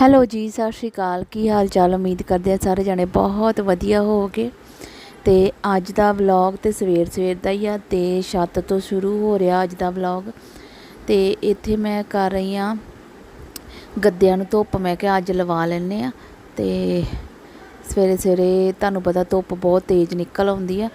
Hello ਜੀ, ਸਤਿ ਸ਼੍ਰੀ ਅਕਾਲ। ਕੀ ਹਾਲ ਚਾਲ? ਉਮੀਦ ਕਰਦੇ ਆ ਸਾਰੇ ਜਣੇ ਬਹੁਤ ਵਧੀਆ ਹੋਵੋਗੇ। ਤੇ ਅੱਜ ਦਾ ਵਲੌਗ ਤੇ ਸਵੇਰ ਸਵੇਰ ਦਾ ਹੀ ਆ ਤੇ ਛੱਤ ਤੋਂ ਸ਼ੁਰੂ ਹੋ ਰਿਹਾ ਅੱਜ ਦਾ ਵਲੌਗ। ਤੇ ਇੱਥੇ ਮੈਂ ਕਰ ਰਹੀ ਆ ਗੱਦਿਆਂ ਨੂੰ ਧੁੱਪ ਮੈਂ ਕਿਹਾ ਅੱਜ ਲਵਾ ਲੈਣੇ ਆ ਤੇ ਸਵੇਰੇ ਸਵੇਰੇ ਤੁਹਾਨੂੰ ਪਤਾ ਧੁੱਪ ਬਹੁਤ ਤੇਜ਼ ਨਿਕਲ ਆਉਂਦੀ ਆ।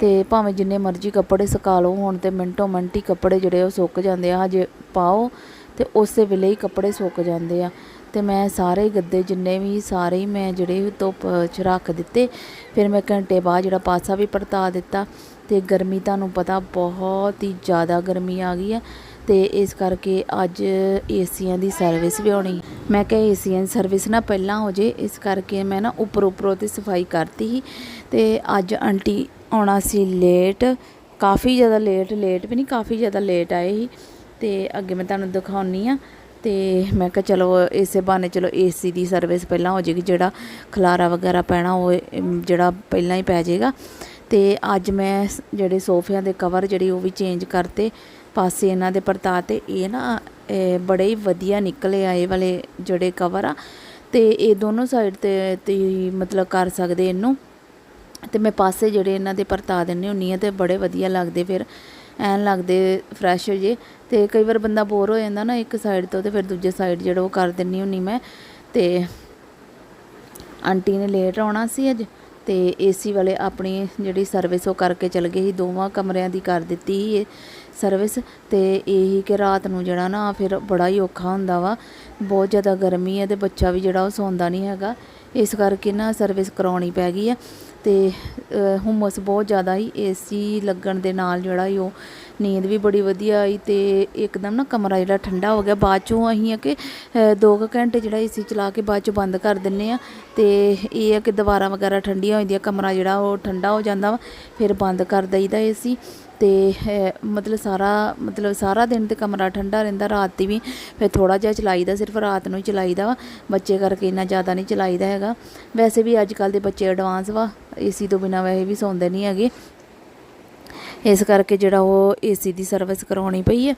ਤੇ ਭਾਵੇਂ ਜਿੰਨੇ ਮਰਜ਼ੀ ਕੱਪੜੇ ਸੁਕਾ ਲਓ, ਹੁਣ ਤੇ ਮਿੰਟੋ ਮਿੰਟ ਹੀ ਕੱਪੜੇ ਜਿਹੜੇ ਉਹ ਸੁੱਕ ਜਾਂਦੇ ਆ, ਹਜੇ ਪਾਓ। ਤੇ ਉਸੇ ਵੇਲੇ ਹੀ ਕੱਪੜੇ ਸੁੱਕ ਜਾਂਦੇ ਆ। ਤੇ ਮੈਂ ਸਾਰੇ ਗੱਦੇ ਜਿੰਨੇ ਵੀ, ਸਾਰੇ ਹੀ ਮੈਂ ਜਿਹੜੇ ਧੁੱਪ 'ਚ ਰੱਖ ਦਿੱਤੇ। ਫਿਰ ਮੈਂ ਘੰਟੇ ਬਾਅਦ ਜਿਹੜਾ ਪਾਸਾ ਵੀ ਪਰਤਾ ਦਿੱਤਾ ਤੇ ਗਰਮੀ ਤੁਹਾਨੂੰ ਪਤਾ ਬਹੁਤ ਹੀ ਜ਼ਿਆਦਾ ਗਰਮੀ ਆ ਗਈ ਆ ਤੇ ਇਸ ਕਰਕੇ ਅੱਜ ਏਸੀਆਂ ਦੀ ਸਰਵਿਸ ਵੀ ਹੋਣੀ। ਮੈਂ ਕਿਹਾ ਏਸੀਆਂ ਦੀ ਸਰਵਿਸ ਨਾ ਪਹਿਲਾਂ ਹੋ ਜੇ, ਇਸ ਕਰਕੇ ਮੈਂ ਨਾ ਉੱਪਰ ਉੱਪਰੋਂ ਤੇ ਸਫ਼ਾਈ ਕਰਤੀ ਸੀ ਤੇ ਅੱਜ ਆਂਟੀ ਆਉਣਾ ਸੀ ਲੇਟ, ਕਾਫੀ ਜ਼ਿਆਦਾ ਲੇਟ ਲੇਟ ਵੀ ਨਹੀਂ, ਕਾਫੀ ਜ਼ਿਆਦਾ ਲੇਟ ਆਏ ਸੀ ਤੇ ਅੱਗੇ ਮੈਂ ਤੁਹਾਨੂੰ ਦਿਖਾਉਣੀ ਆ। ਤੇ ਮੈਂ ਕਿਹਾ ਚਲੋ ਇਸੇ ਬਹਾਨੇ ਚਲੋ ਏਸੀ ਦੀ ਸਰਵਿਸ ਪਹਿਲਾਂ ਹੋ ਜਾਏਗੀ, ਜਿਹੜਾ ਖਲਾਰਾ ਵਗੈਰਾ ਪੈਣਾ ਉਹ ਜਿਹੜਾ ਪਹਿਲਾਂ ਹੀ ਪੈ ਜਾਏਗਾ। ਤੇ ਅੱਜ ਮੈਂ ਜਿਹੜੇ ਸੋਫਿਆਂ ਦੇ ਕਵਰ ਜਿਹੜੇ ਉਹ ਵੀ ਚੇਂਜ ਕਰਤੇ, ਪਾਸੇ ਇਹਨਾਂ ਦੇ ਪਰਤਾ ਤੇ ਇਹ ਨਾ ਬੜੇ ਹੀ ਵਧੀਆ ਨਿਕਲੇ ਆ ਇਹ ਵਾਲੇ ਜਿਹੜੇ ਕਵਰ ਆ। ਤੇ ਇਹ ਦੋਨੋਂ ਸਾਈਡ ਤੇ ਤੁਸੀਂ ਮਤਲਬ ਕਰ ਸਕਦੇ ਇਹਨੂੰ। ਤੇ ਮੈਂ ਪਾਸੇ ਜਿਹੜੇ ਇਹਨਾਂ ਦੇ ਪਰਤਾ ਦਿੰਨੀ ਹੁੰਨੀ ਆ ਤੇ ਬੜੇ ਵਧੀਆ ਲੱਗਦੇ ਫਿਰ। ਐਨ ਲੱਗਦੇ ਫਰੈਸ਼ ਹੋ ਜੇ। ਤੇ ਕਈ ਵਾਰ ਬੰਦਾ ਬੋਰ ਹੋ ਜਾਂਦਾ ਨਾ ਇੱਕ ਸਾਈਡ ਤੋਂ ਤੇ ਫਿਰ ਦੂਜੇ ਸਾਈਡ ਜਿਹੜਾ ਉਹ ਕਰ ਦਿੰਨੀ ਹੁੰਨੀ ਮੈਂ। ਤੇ ਆਂਟੀ ਨੇ ਲੇਟ ਆਉਣਾ ਸੀ ਅੱਜ। ਤੇ ਏਸੀ ਵਾਲੇ ਆਪਣੀ ਜਿਹੜੀ ਸਰਵਿਸ ਉਹ ਕਰਕੇ ਚਲ ਗਏ ਸੀ। ਦੋਵਾਂ ਕਮਰਿਆਂ ਦੀ ਕਰ ਦਿੱਤੀ ਸੀ ਇਹ ਸਰਵਿਸ ਤੇ ਇਹੀ ਕਿ ਰਾਤ ਨੂੰ ਜਿਹੜਾ ਨਾ ਫਿਰ ਬੜਾ ਹੀ ਔਖਾ ਹੁੰਦਾ ਵਾ। ਬਹੁਤ ਜ਼ਿਆਦਾ ਗਰਮੀ ਹੈ ਤੇ ਬੱਚਾ ਵੀ ਜਿਹੜਾ ਉਹ ਸੌਂਦਾ ਨਹੀਂ ਹੈਗਾ। ਇਸ ਕਰਕੇ ਨਾ ਸਰਵਿਸ ਕਰਾਉਣੀ ਪੈ ਗਈ ਹੈ ਤੇ ਹੁਮਸ ਬਹੁਤ ਜ਼ਿਆਦਾ ਹੀ ਏਸੀ ਲੱਗਣ ਦੇ ਨਾਲ ਜਿਹੜਾ ਸੀ ਉਹ ਨੀਂਦ ਵੀ ਬੜੀ ਵਧੀਆ ਆਈ ਤੇ ਇੱਕਦਮ ਨਾ ਕਮਰਾ ਜਿਹੜਾ ਠੰਡਾ ਹੋ ਗਿਆ। ਬਾਅਦ ਚੋਂ ਅਸੀਂ ਆ ਕਿ 2 ਘੰਟੇ ਜਿਹੜਾ ਏਸੀ ਚਲਾ ਕੇ ਬਾਅਦ ਚੋਂ ਬੰਦ ਕਰ ਦਿੰਨੇ ਆ ਤੇ ਇਹ ਆ ਕਿ ਦੀਵਾਰਾਂ ਵਗੈਰਾ ਠੰਡੀਆਂ ਹੋ ਜਾਂਦੀਆਂ ਕਮਰਾ ਜਿਹੜਾ ਉਹ ਠੰਡਾ ਹੋ ਜਾਂਦਾ ਵਾ ਫਿਰ ਬੰਦ ਕਰ ਦਈਦਾ ਏਸੀ ਤੇ ਅ, ਮਤਲਬ ਸਾਰਾ ਮਤਲਬ ਸਾਰਾ ਦਿਨ ਤੇ ਕਮਰਾ ਠੰਡਾ ਰਹਿੰਦਾ ਰਾਤ ਦੀ ਵੀ ਫਿਰ ਥੋੜਾ ਜਿਹਾ ਚਲਾਈਦਾ ਸਿਰਫ ਰਾਤ ਨੂੰ ਹੀ ਚਲਾਈਦਾ ਵਾ ਬੱਚੇ ਕਰਕੇ ਇੰਨਾ ਜ਼ਿਆਦਾ ਨਹੀਂ ਚਲਾਈਦਾ ਹੈਗਾ। ਵੈਸੇ ਵੀ ਅੱਜ ਕੱਲ ਦੇ ਬੱਚੇ ਐਡਵਾਂਸ ਵਾ ਏਸੀ ਤੋਂ ਬਿਨਾਂ ਵੈਸੇ ਵੀ ਸੌਂਦੇ ਨਹੀਂ ਹੈਗੇ। ਇਸ ਕਰਕੇ ਜਿਹੜਾ ਉਹ ਏਸੀ ਦੀ ਸਰਵਿਸ ਕਰਾਉਣੀ ਪਈ ਆ।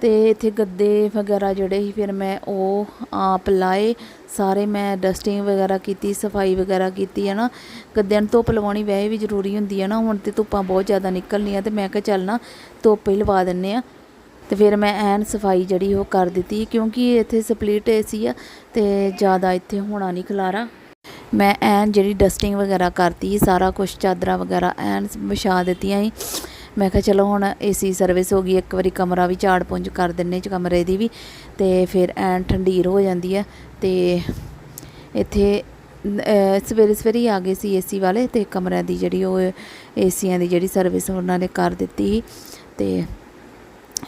ਤੇ ਇੱਥੇ ਗੱਦੇ ਵਗੈਰਾ ਜਿਹੜੇ ਸੀ, ਫਿਰ ਮੈਂ ਉਹ ਆਪ ਲਾਏ। ਸਾਰੇ ਮੈਂ ਡਸਟਿੰਗ ਵਗੈਰਾ ਕੀਤੀ, ਸਫ਼ਾਈ ਵਗੈਰਾ ਕੀਤੀ ਹੈ ਨਾ ਗੱਦਿਆਂ ਨੂੰ ਧੁੱਪ ਲਵਾਉਣੀ ਵੈਸੇ ਵੀ ਜ਼ਰੂਰੀ ਹੁੰਦੀ ਹੈ ਨਾ, ਹੁਣ ਤੇ ਧੁੱਪਾਂ ਬਹੁਤ ਜ਼ਿਆਦਾ ਨਿਕਲਣੀਆਂ ਤੇ ਮੈਂ ਕਿਹਾ ਚੱਲ ਨਾ ਧੁੱਪ ਹੀ ਲਵਾ ਦਿੰਨੇ ਆ। ਤੇ ਫਿਰ ਮੈਂ ਐਨ ਸਫ਼ਾਈ ਜਿਹੜੀ ਉਹ ਕਰ ਦਿੱਤੀ, ਕਿਉਂਕਿ ਇੱਥੇ ਸਪਲਿਟ ਏਸੀ ਆ ਤੇ ਜ਼ਿਆਦਾ ਇੱਥੇ ਹੋਣਾ ਨਹੀਂ ਖਲਾਰਾ। ਮੈਂ ਐਨ ਜਿਹੜੀ ਡਸਟਿੰਗ ਵਗੈਰਾ ਕਰਤੀ, ਸਾਰਾ ਕੁਝ ਚਾਦਰਾਂ ਵਗੈਰਾ ਐਨ ਵਿਛਾ ਦਿੱਤੀਆਂ ਸੀ। ਮੈਂ ਕਿਹਾ ਚਲੋ ਹੁਣ ਏਸੀ ਸਰਵਿਸ ਹੋ ਗਈ ਇੱਕ ਵਾਰੀ ਕਮਰਾ ਵੀ ਝਾੜ ਪੁੰਜ ਕਰ ਦਿੰਨੇ ਚ ਕਮਰੇ ਦੀ ਵੀ ਤੇ ਫਿਰ ਐਨ ਠੰਡੀਰ ਹੋ ਜਾਂਦੀ ਹੈ ਤੇ ਇੱਥੇ ਸਵੇਰੇ ਸਵੇਰੇ ਹੀ ਆ ਗਏ ਸੀ ਏਸੀ ਵਾਲੇ ਤੇ ਕਮਰਿਆਂ ਦੀ ਜਿਹੜੀ ਉਹ ਏਸੀਆਂ ਦੀ ਜਿਹੜੀ ਸਰਵਿਸ ਉਹਨਾਂ ਨੇ ਕਰ ਦਿੱਤੀ ਸੀ ਤੇ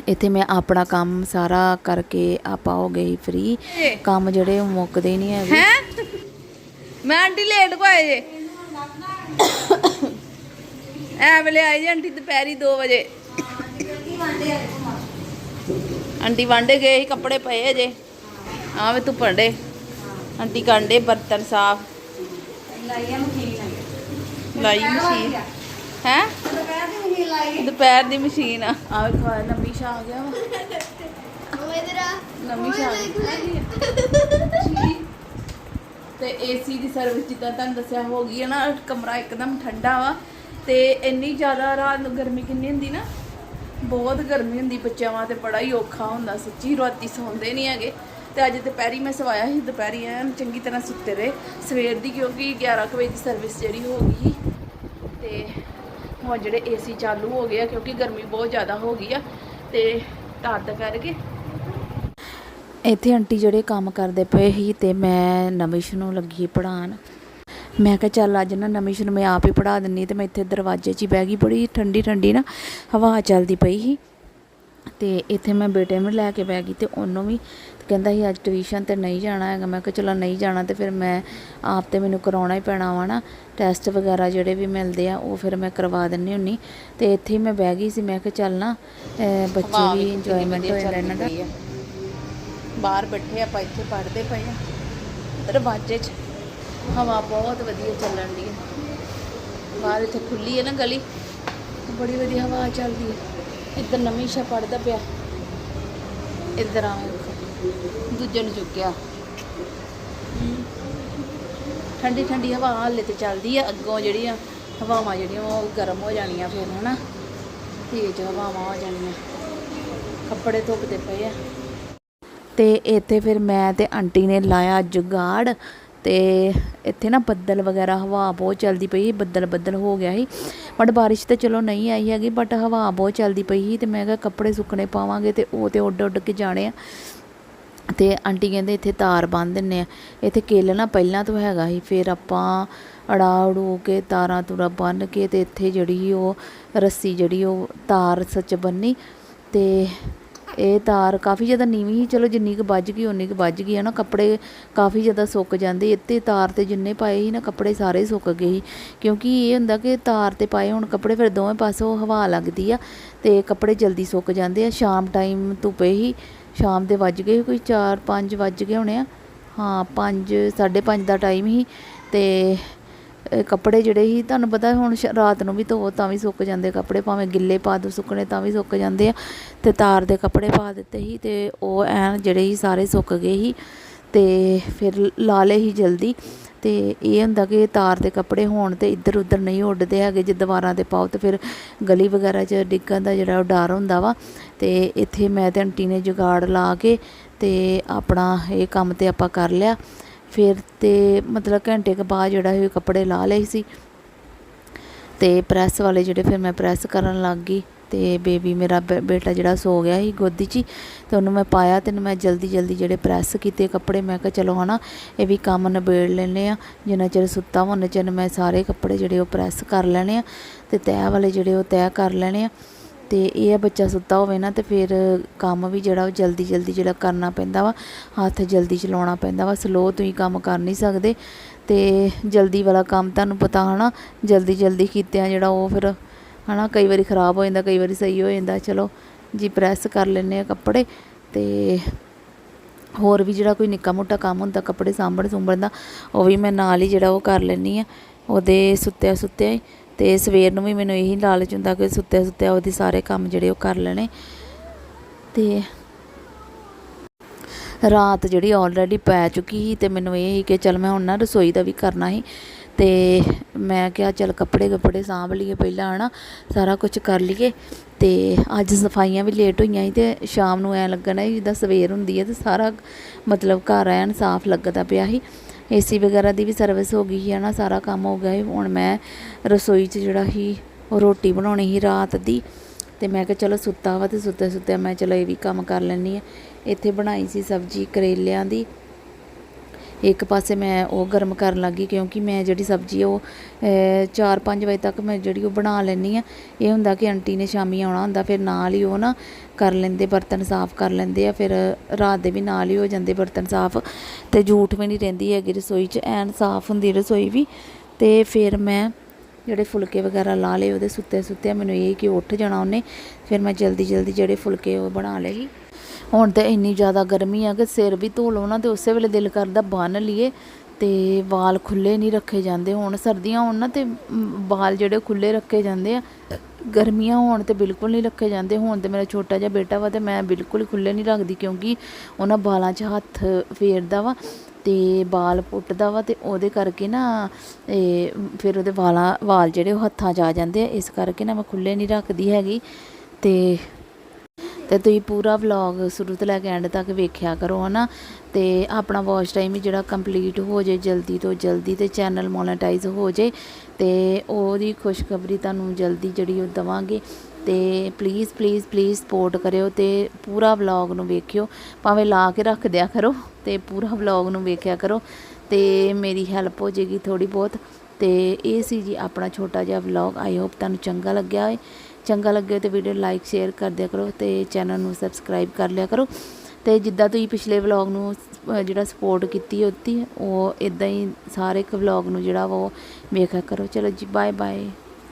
ਇੱਥੇ ਮੈਂ ਆਪਣਾ ਕੰਮ ਸਾਰਾ ਕਰਕੇ ਆਪਾਂ ਹੋ ਗਏ ਫ੍ਰੀ ਕੰਮ ਜਿਹੜੇ ਮੁੱਕਦੇ ਹੀ ਨਹੀਂ ਹੈਗੇ। ਮੈਂ ਆਂਟੀ ਲੇਟ ਕੋ ਆਏ ਜੇ। ਐ ਵੇਲੇ ਆਏ ਜੇ ਆਂਟੀ ਦੁਪਹਿਰੀ 2 ਵਜੇ। ਆਂਟੀ ਵਾਂਡੇ ਗਏ ਸੀ, ਕੱਪੜੇ ਪਏ ਜੇ। ਆ ਤੂੰ ਪੜਦੇ ਆਂਟੀ ਕਾਂਡੇ ਬਰਤਨ ਸਾਫ਼। ਲਾਈ ਮਸ਼ੀਨ। ਹੈ? ਦੁਪਹਿਰ ਦੀ ਮਸ਼ੀਨ ਆ। ਆ ਵੇਖੋ ਨਵੀਂ ਸ਼ਾ ਆ ਗਿਆ ਵਾ। ਨਵੀਂ ਸ਼ਾ ਤੇ ਏਸੀ ਦੀ ਸਰਵਿਸ ਜਿੱਦਾਂ ਤੁਹਾਨੂੰ ਦੱਸਿਆ ਹੋ ਗਈ ਹੈ ਨਾ, ਕਮਰਾ ਇੱਕਦਮ ਠੰਡਾ ਵਾ। ਤੇ ਇੰਨੀ ਜ਼ਿਆਦਾ ਰਾਤ ਨੂੰ ਗਰਮੀ ਕਿੰਨੀ ਹੁੰਦੀ ਨਾ, ਬਹੁਤ ਗਰਮੀ ਹੁੰਦੀ ਬੱਚਿਆਂ ਵਾਸਤੇ ਬੜਾ ਹੀ ਔਖਾ ਹੁੰਦਾ ਸੱਚੀ, ਰਾਤੀ ਸੌਂਦੇ ਨਹੀਂ ਹੈਗੇ। ਤੇ ਅੱਜ ਦੁਪਹਿਰੀ ਮੈਂ ਸਵਾਇਆ ਸੀ, ਦੁਪਹਿਰੀ ਐਨ ਚੰਗੀ ਤਰ੍ਹਾਂ ਸੁੱਤੇ ਰਹੇ। ਸਵੇਰ ਦੀ ਕਿਉਂਕਿ 11 ਕੁ ਵਜੇ ਦੀ ਸਰਵਿਸ ਜਿਹੜੀ ਹੋ ਗਈ ਸੀ। ਤੇ ਹੁਣ ਜਿਹੜੇ ਏਸੀ ਚਾਲੂ ਹੋ ਗਏ ਆ, ਕਿਉਂਕਿ ਗਰਮੀ ਬਹੁਤ ਜ਼ਿਆਦਾ ਹੋ ਗਈ ਆ, ਤੇ ਤਦ ਕਰਕੇ ਇੱਥੇ ਆਂਟੀ ਜਿਹੜੇ ਕੰਮ ਕਰਦੇ ਪਏ ਸੀ ਤੇ ਮੈਂ ਨਮਿਸ਼ ਨੂੰ ਲੱਗੀ ਪੜਾਉਣ ਮੈਂ ਕਿਹਾ ਚੱਲ ਅੱਜ ਨਾ ਨਮਿਸ਼ ਨੂੰ ਮੈਂ ਆਪ ਹੀ ਪੜਾ ਦਿੰਨੀ ਤੇ ਮੈਂ ਇੱਥੇ ਦਰਵਾਜ਼ੇ 'ਚ ਹੀ ਬਹਿ ਗਈ ਬੜੀ ਠੰਡੀ ਠੰਡੀ ਨਾ ਹਵਾ ਚੱਲਦੀ ਪਈ ਸੀ। ਤੇ ਇੱਥੇ ਮੈਂ ਬੇਟੇ ਨੂੰ ਲੈ ਕੇ ਬਹਿ ਗਈ ਤੇ ਉਹਨੂੰ ਵੀ ਕਹਿੰਦਾ ਸੀ ਅੱਜ ਟਿਊਸ਼ਨ ਤੇ ਨਹੀਂ ਜਾਣਾ ਹੈਗਾ। ਮੈਂ ਕਿਹਾ ਚਲੋ ਨਹੀਂ ਜਾਣਾ ਤੇ ਫਿਰ ਮੈਂ ਆਪ ਤੇ ਮੈਨੂੰ ਕਰਾਉਣਾ ਹੀ ਪੈਣਾ ਵਾ ਨਾ। ਟੈਸਟ ਵਗੈਰਾ ਜਿਹੜੇ ਵੀ ਮਿਲਦੇ ਆ ਉਹ ਫਿਰ ਮੈਂ ਕਰਵਾ ਦਿੰਨੀ ਹੁੰਨੀ ਤੇ ਇੱਥੇ ਹੀ ਮੈਂ ਬਹਿ ਗਈ ਸੀ ਮੈਂ ਕਿਹਾ ਚੱਲ ਨਾ ਬੱਚੇ ਵੀ ਇੰਜੋਇਮੈਂਟ ਹੋ ਜਾਂਦਾ ਇਹਨਾਂ ਦਾ। ਬਾਹਰ ਬੈਠੇ ਆਪਾਂ ਇੱਥੇ ਪੜ੍ਹਦੇ ਪਏ ਆ। ਦਰਵਾਜ਼ੇ 'ਚ ਹਵਾ ਬਹੁਤ ਵਧੀਆ ਚੱਲਣ ਦੀ ਹੈ। ਬਾਹਰ ਇੱਥੇ ਖੁੱਲੀ ਹੈ ਨਾ ਗਲੀ ਬੜੀ ਵਧੀਆ ਹਵਾ ਚੱਲਦੀ ਹੈ। ਇੱਧਰ ਨਵੀਂ ਸ਼ਾ ਪੜਦਾ ਪਿਆ। ਇੱਧਰ ਆ ਦੂਜੇ ਨੂੰ ਚੁੱਕਿਆ। ਠੰਡੀ ਠੰਡੀ ਹਵਾ ਹਾਲੇ ਤੇ ਚੱਲਦੀ ਆ ਅੱਗੋਂ ਜਿਹੜੀਆਂ ਹਵਾਵਾਂ ਜਿਹੜੀਆਂ ਉਹ ਗਰਮ ਹੋ ਜਾਣੀਆਂ ਫਿਰ, ਹਨਾ? ਤੇਜ਼ ਹਵਾਵਾਂ ਹੋ ਜਾਣੀਆਂ। ਕੱਪੜੇ ਧੁੱਪਦੇ ਪਏ ਆ। ਤੇ ਇੱਥੇ ਫਿਰ ਮੈਂ ਤੇ ਆਂਟੀ ਨੇ ਲਾਇਆ ਜੁਗਾੜ। ਤੇ ਇੱਥੇ ਨਾ ਬੱਦਲ ਵਗੈਰਾ ਹਵਾ ਬਹੁਤ ਚੱਲਦੀ ਪਈ ਸੀ, ਬੱਦਲ ਬੱਦਲ ਹੋ ਗਿਆ ਸੀ। ਬਟ ਬਾਰਿਸ਼ ਤਾਂ ਚਲੋ ਨਹੀਂ ਆਈ ਹੈਗੀ ਬਟ ਹਵਾ ਬਹੁਤ ਚੱਲਦੀ ਪਈ ਸੀ ਤੇ ਮੈਂ ਕਿਹਾ ਕੱਪੜੇ ਸੁੱਕਣੇ ਪਾਵਾਂਗੇ ਤੇ ਉਹ ਤੇ ਉੱਡ ਉੱਡ ਕੇ ਜਾਣੇ ਆ। ਤੇ ਆਂਟੀ ਕਹਿੰਦੇ ਇੱਥੇ ਤਾਰ ਬੰਨ੍ਹ ਦਿੰਨੇ ਆ। ਇੱਥੇ ਕੇਲ ਨਾ ਪਹਿਲਾਂ ਤੋਂ ਹੈਗਾ ਸੀ ਫਿਰ ਆਪਾਂ ਅੜਾ ਉੜੂ ਕੇ ਤਾਰਾਂ ਤੂਰਾਂ ਬੰਨ੍ਹ ਕੇ ਤੇ ਇੱਥੇ ਜਿਹੜੀ ਉਹ ਰੱਸੀ ਜਿਹੜੀ ਉਹ ਤਾਰ ਸੱਚ ਬੰਨੀ ਤੇ ਇਹ ਤਾਰ ਕਾਫੀ ਜ਼ਿਆਦਾ ਨੀਵੀਂ ਸੀ। ਚਲੋ ਜਿੰਨੀ ਕੁ ਵੱਜ ਗਈ ਉਨੀ ਕੁ ਵੱਜ ਗਈ ਹੈ ਨਾ ਕੱਪੜੇ ਕਾਫੀ ਜ਼ਿਆਦਾ ਸੁੱਕ ਜਾਂਦੇ। ਇੱਥੇ ਤਾਰ ਤੇ ਜਿੰਨੇ ਪਾਏ ਸੀ ਨਾ, ਕੱਪੜੇ ਸਾਰੇ ਸੁੱਕ ਗਏ ਸੀ। ਕਿਉਂਕਿ ਇਹ ਹੁੰਦਾ ਕਿ ਤਾਰ ਤੇ ਪਾਏ ਹੁਣ ਕੱਪੜੇ, ਫਿਰ ਦੋਵੇਂ ਪਾਸੋਂ ਹਵਾ ਲੱਗਦੀ ਆ ਤੇ ਕੱਪੜੇ ਜਲਦੀ ਸੁੱਕ ਜਾਂਦੇ ਆ। ਸ਼ਾਮ ਟਾਈਮ ਧੁੱਪੇ ਹੀ ਸ਼ਾਮ ਦੇ ਵੱਜ ਗਏ ਕੋਈ 4 5 ਵੱਜ ਗਏ ਹੋਣੇ ਆ। ਹਾਂ 5 5:30 ਦਾ ਟਾਈਮ ਹੀ ਤੇ ਕੱਪੜੇ ਜਿਹੜੇ ਸੀ, ਤੁਹਾਨੂੰ ਪਤਾ ਹੁਣ ਸ਼- ਰਾਤ ਨੂੰ ਵੀ ਧੋਵੋ ਤਾਂ ਵੀ ਸੁੱਕ ਜਾਂਦੇ ਕੱਪੜੇ, ਭਾਵੇਂ ਗਿੱਲੇ ਪਾ ਦੋ ਸੁੱਕਣੇ ਤਾਂ ਵੀ ਸੁੱਕ ਜਾਂਦੇ ਆ। ਤੇ ਤਾਰ ਦੇ ਕੱਪੜੇ ਪਾ ਦਿੱਤੇ ਸੀ ਤੇ ਉਹ ਐਨ ਜਿਹੜੇ ਸੀ ਸਾਰੇ ਸੁੱਕ ਗਏ ਸੀ ਤੇ ਫਿਰ ਲਾ ਲਏ ਸੀ ਜਲਦੀ। ਤੇ ਇਹ ਹੁੰਦਾ ਕਿ ਤਾਰ ਦੇ ਕੱਪੜੇ ਹੋਣ ਤੇ ਇੱਧਰ ਉੱਧਰ ਨਹੀਂ ਉੱਡਦੇ ਹੈਗੇ, ਜੇ ਦੀਵਾਰਾਂ ਤੇ ਪਾਓ ਤੇ ਫਿਰ ਗਲੀ ਵਗੈਰਾ 'ਚ ਡਿੱਗਣ ਦਾ ਜਿਹੜਾ ਉਹ ਡਰ ਹੁੰਦਾ ਵਾ। ਤੇ ਇੱਥੇ ਮੈਂ ਤੇ ਆਂਟੀ ਨੇ ਜੁਗਾੜ ਲਾ ਕੇ ਤੇ ਆਪਣਾ ਇਹ ਕੰਮ ਤੇ ਆਪਾਂ ਕਰ ਲਿਆ। ਫਿਰ ਤੇ ਮਤਲਬ ਘੰਟੇ ਕੁ ਬਾਅਦ ਜਿਹੜਾ ਇਹ ਕੱਪੜੇ ਲਾ ਲਏ ਸੀ। ਤੇ ਪ੍ਰੈਸ ਵਾਲੇ ਜਿਹੜੇ ਫਿਰ ਮੈਂ ਪ੍ਰੈਸ ਕਰਨ ਲੱਗ ਗਈ ਤੇ ਬੇਬੀ ਮੇਰਾ ਬੇ- ਬੇਟਾ ਜਿਹੜਾ ਸੋ ਗਿਆ ਸੀ ਗੋਦੀ 'ਚ ਹੀ, ਤੇ ਉਹਨੂੰ ਮੈਂ ਪਾਇਆ ਤੇ ਮੈਂ ਜਲਦੀ ਜਲਦੀ ਜਿਹੜੇ ਪ੍ਰੈਸ ਕੀਤੇ ਕੱਪੜੇ, ਮੈਂ ਕਿਹਾ ਚਲੋ ਹਨਾ, ਇਹ ਵੀ ਕੰਮ ਨਿਬੇੜ ਲੈਨੇ ਆ ਜਿੰਨਾ ਚਿਰ ਸੁੱਤਾ ਉਹਨਾਂ ਚਿਰ ਮੈਂ ਸਾਰੇ ਕੱਪੜੇ ਜਿਹੜੇ ਉਹ ਪ੍ਰੈਸ ਕਰ ਲੈਣੇ ਆ ਤੇ ਤੈਅ ਵਾਲੇ ਜਿਹੜੇ ਉਹ ਤੈਅ ਕਰ ਲੈਣੇ ਆ। ਅਤੇ ਇਹ ਆ ਬੱਚਾ ਸੁੱਤਾ ਹੋਵੇ ਨਾ ਤੇ ਫਿਰ ਕੰਮ ਵੀ ਜਿਹੜਾ ਉਹ ਜਲਦੀ ਜਲਦੀ ਜਿਹੜਾ ਕਰਨਾ ਪੈਂਦਾ ਵਾ, ਹੱਥ ਜਲਦੀ ਚਲਾਉਣਾ ਪੈਂਦਾ ਵਾ ਸਲੋ ਤੁਸੀਂ ਕੰਮ ਕਰ ਨਹੀਂ ਸਕਦੇ ਅਤੇ ਜਲਦੀ ਵਾਲਾ ਕੰਮ ਤੁਹਾਨੂੰ ਪਤਾ ਹਨਾ, ਜਲਦੀ ਜਲਦੀ ਕੀਤਿਆਂ ਜਿਹੜਾ ਉਹ ਫਿਰ ਹਨਾ, ਕਈ ਵਾਰੀ ਖਰਾਬ ਹੋ ਜਾਂਦਾ, ਕਈ ਵਾਰੀ ਸਹੀ ਹੋ ਜਾਂਦਾ, ਚਲੋ ਜੀ ਪ੍ਰੈਸ ਕਰ ਲੈਂਦੇ ਆ ਕੱਪੜੇ ਅਤੇ ਹੋਰ ਵੀ ਜਿਹੜਾ ਕੋਈ ਨਿੱਕਾ ਮੋਟਾ ਕੰਮ ਹੁੰਦਾ, ਕੱਪੜੇ ਸਾਂਭਣ ਸੁੰਭਣ ਦਾ, ਉਹ ਵੀ ਮੈਂ ਨਾਲ ਹੀ ਜਿਹੜਾ ਉਹ ਕਰ ਲੈਂਦੀ ਆ ਉਹਦੇ ਸੁੱਤਿਆ ਸੁੱਤਿਆ ਹੀ ਤੇ ਸਵੇਰ ਨੂੰ ਵੀ ਮੈਨੂੰ ਇਹੀ ਲਾਲਚ ਹੁੰਦਾ ਕਿ ਸੁੱਤਿਆ ਸੁੱਤਿਆ ਉਹਦੇ ਸਾਰੇ ਕੰਮ ਜਿਹੜੇ ਉਹ ਕਰ ਲੈਣੇ। ਤੇ ਰਾਤ ਜਿਹੜੀ ਆਲਰੇਡੀ ਪੈ ਚੁੱਕੀ ਸੀ ਤੇ ਮੈਨੂੰ ਇਹ ਸੀ ਕਿ ਚਲ ਮੈਂ ਹੁਣ ਨਾ ਰਸੋਈ ਦਾ ਵੀ ਕਰਨਾ ਸੀ। ਤੇ ਮੈਂ ਕਿਹਾ ਚਲ ਕੱਪੜੇ ਕੱਪੜੇ ਸਾਂਭ ਲਈਏ ਪਹਿਲਾਂ ਹਨਾ, ਸਾਰਾ ਕੁਝ ਕਰ ਲਈਏ। ਤੇ ਅੱਜ ਸਫਾਈਆਂ ਵੀ ਲੇਟ ਹੋਈਆਂ ਸੀ ਤੇ ਸ਼ਾਮ ਨੂੰ ਐ ਲੱਗਣਾ ਜਿੱਦਾਂ ਸਵੇਰ ਹੁੰਦੀ ਹੈ ਤੇ ਸਾਰਾ ਮਤਲਬ ਘਰ ਐਨ ਸਾਫ਼ ਲੱਗਦਾ ਪਿਆ ਸੀ। ਏਸੀ ਵਗੈਰਾ ਦੀ ਵੀ ਸਰਵਿਸ ਹੋ ਗਈ ਹੈ ਨਾ ਸਾਰਾ ਕੰਮ ਹੋ ਗਿਆ ਸੀ। ਹੁਣ ਮੈਂ ਰਸੋਈ 'ਚ ਜਿਹੜਾ ਸੀ, ਉਹ ਰੋਟੀ ਬਣਾਉਣੀ ਸੀ ਰਾਤ ਦੀ। ਤੇ ਮੈਂ ਕਿਹਾ ਚਲੋ ਸੁੱਤਾ ਵਾ ਤੇ ਸੁੱਤੇ ਸੁੱਤੇ ਮੈਂ ਚਲੋ ਇਹ ਵੀ ਕੰਮ ਕਰ ਲੈਣੀ ਆ ਇੱਥੇ ਬਣਾਈ ਸੀ ਸਬਜ਼ੀ ਕਰੇਲਿਆਂ ਦੀ। ਇੱਕ ਪਾਸੇ ਮੈਂ ਉਹ ਗਰਮ ਕਰਨ ਲੱਗੀ ਕਿਉਂਕਿ ਮੈਂ ਜਿਹੜੀ ਸਬਜ਼ੀ ਉਹ 4-5 ਵਜੇ ਤੱਕ ਮੈਂ ਜਿਹੜੀ ਉਹ ਬਣਾ ਲੈਣੀ ਆ ਇਹ ਹੁੰਦਾ ਕਿ ਆਂਟੀ ਨੇ ਸ਼ਾਮੀ ਆਉਣਾ ਹੁੰਦਾ, ਫਿਰ ਨਾਲ ਹੀ ਉਹ ਨਾ ਕਰ ਲੈਂਦੇ, ਬਰਤਨ ਸਾਫ਼ ਕਰ ਲੈਂਦੇ ਆ, ਫਿਰ ਰਾਤ ਦੇ ਵੀ ਨਾਲ ਹੀ ਹੋ ਜਾਂਦੇ ਬਰਤਨ ਸਾਫ਼। ਤੇ ਜੂਠ ਵੀ ਨਹੀਂ ਰਹਿੰਦੀ ਹੈਗੀ ਰਸੋਈ 'ਚ, ਐਨ ਸਾਫ਼ ਹੁੰਦੀ ਰਸੋਈ ਵੀ। ਤੇ ਫਿਰ ਮੈਂ ਜਿਹੜੇ ਫੁਲਕੇ ਵਗੈਰਾ ਲਾ ਲਏ, ਉਹਦੇ ਸੁੱਤੇ ਸੁੱਤੇ ਮੈਨੂੰ ਇਹ ਕਿ ਉੱਠ ਜਾਣਾ ਉਹਨੇ। ਫਿਰ ਮੈਂ ਜਲਦੀ ਜਲਦੀ ਜਿਹੜੇ ਫੁਲਕੇ ਉਹ ਬਣਾ ਲਏ ਹੁਣ ਤਾਂ ਇੰਨੀ ਜ਼ਿਆਦਾ ਗਰਮੀ ਆ ਕਿ ਸਿਰ ਵੀ ਧੋ ਲਓ ਨਾ ਤੇ ਉਸੇ ਵੇਲੇ ਦਿਲ ਕਰਦਾ ਬੰਨ ਲਈਏ ਤੇ ਵਾਲ ਖੁੱਲੇ ਨਹੀਂ ਰੱਖੇ ਜਾਂਦੇ। ਹੁਣ ਸਰਦੀਆਂ ਹੋਣ ਨਾ ਤੇ ਵਾਲ ਜਿਹੜੇ ਖੁੱਲੇ ਰੱਖੇ ਜਾਂਦੇ ਆ, ਗਰਮੀਆਂ ਹੋਣ ਤੇ ਬਿਲਕੁਲ ਨਹੀਂ ਰੱਖੇ ਜਾਂਦੇ। ਹੁਣ ਤੇ ਮੇਰਾ ਛੋਟਾ ਜਿਹਾ ਬੇਟਾ ਵਾ ਤੇ ਮੈਂ ਬਿਲਕੁਲ ਹੀ ਖੁੱਲੇ ਨਹੀਂ ਰੱਖਦੀ ਕਿਉਂਕਿ ਉਹਨਾਂ ਵਾਲਾਂ 'ਚ ਹੱਥ ਫੇਰਦਾ ਵਾ ਤੇ ਵਾਲ ਪੁੱਟਦਾ ਵਾ ਤੇ ਉਹਦੇ ਕਰਕੇ ਨਾ ਇਹ ਫਿਰ ਉਹਦੇ ਵਾਲਾਂ, ਵਾਲ ਜਿਹੜੇ ਉਹ ਹੱਥਾਂ 'ਚ ਆ ਜਾਂਦੇ ਆ। ਇਸ ਕਰਕੇ ਨਾ ਮੈਂ ਖੁੱਲੇ ਨਹੀਂ ਰੱਖਦੀ ਹੈਗੀ ਤੇ ਤੇ ਤੁਸੀਂ ਪੂਰਾ ਵਲੌਗ ਸ਼ੁਰੂ ਤੋਂ ਲੈ ਕੇ ਐਂਡ ਤੱਕ ਵੇਖਿਆ ਕਰੋ, ਹਨਾ? ਤੇ ਆਪਣਾ ਵਾਚ ਟਾਈਮ ਵੀ ਜਿਹੜਾ ਕੰਪਲੀਟ ਹੋ ਜੇ, ਜਲਦੀ ਤੋਂ ਜਲਦੀ ਤੇ ਚੈਨਲ ਮੋਨੇਟਾਈਜ਼ ਹੋ ਜੇ, ਤੇ ਉਹਦੀ ਖੁਸ਼ਖਬਰੀ ਤੁਹਾਨੂੰ ਜਲਦੀ ਜਿਹੜੀ ਉਹ ਦਵਾਂਗੇ। ਤੇ ਪਲੀਜ਼ ਪਲੀਜ਼ ਪਲੀਜ਼ ਸਪੋਰਟ ਕਰਿਓ ਤੇ ਪੂਰਾ ਵਲੌਗ ਨੂੰ ਵੇਖਿਓ, ਭਾਵੇਂ ਲਾ ਕੇ ਰੱਖ ਦਿਆ ਕਰੋ ਤੇ ਪੂਰਾ ਵਲੌਗ ਨੂੰ ਵੇਖਿਆ ਕਰੋ। ਤੇ ਮੇਰੀ ਹੈਲਪ ਹੋ ਜੇਗੀ ਥੋੜੀ ਬਹੁਤ। ਤੇ ਇਹ ਸੀ ਜੀ ਆਪਣਾ ਛੋਟਾ ਜਿਹਾ ਵਲੌਗ ਆਈ ਹੋਪ ਤੁਹਾਨੂੰ ਚੰਗਾ ਲੱਗਿਆ ਹੋਏ। ਚੰਗਾ ਲੱਗੇ ਤੇ ਵੀਡੀਓ ਲਾਈਕ ਸ਼ੇਅਰ ਕਰ ਦਿਆ ਕਰੋ ਤੇ ਚੈਨਲ ਨੂੰ ਸਬਸਕ੍ਰਾਈਬ ਕਰ ਲਿਆ ਕਰੋ। ਤੇ ਜਿੱਦਾਂ ਤੁਸੀਂ ਪਿਛਲੇ ਵਲੌਗ ਨੂੰ ਜਿਹੜਾ ਸਪੋਰਟ ਕੀਤੀ ਉੱਤੀ ਉਹ ਇਦਾਂ ਹੀ ਸਾਰੇ ਇੱਕ ਵਲੌਗ ਨੂੰ ਜਿਹੜਾ ਵਾ ਉਹ ਵੇਖਿਆ ਕਰੋ। ਚਲੋ ਜੀ ਬਾਏ ਬਾਏ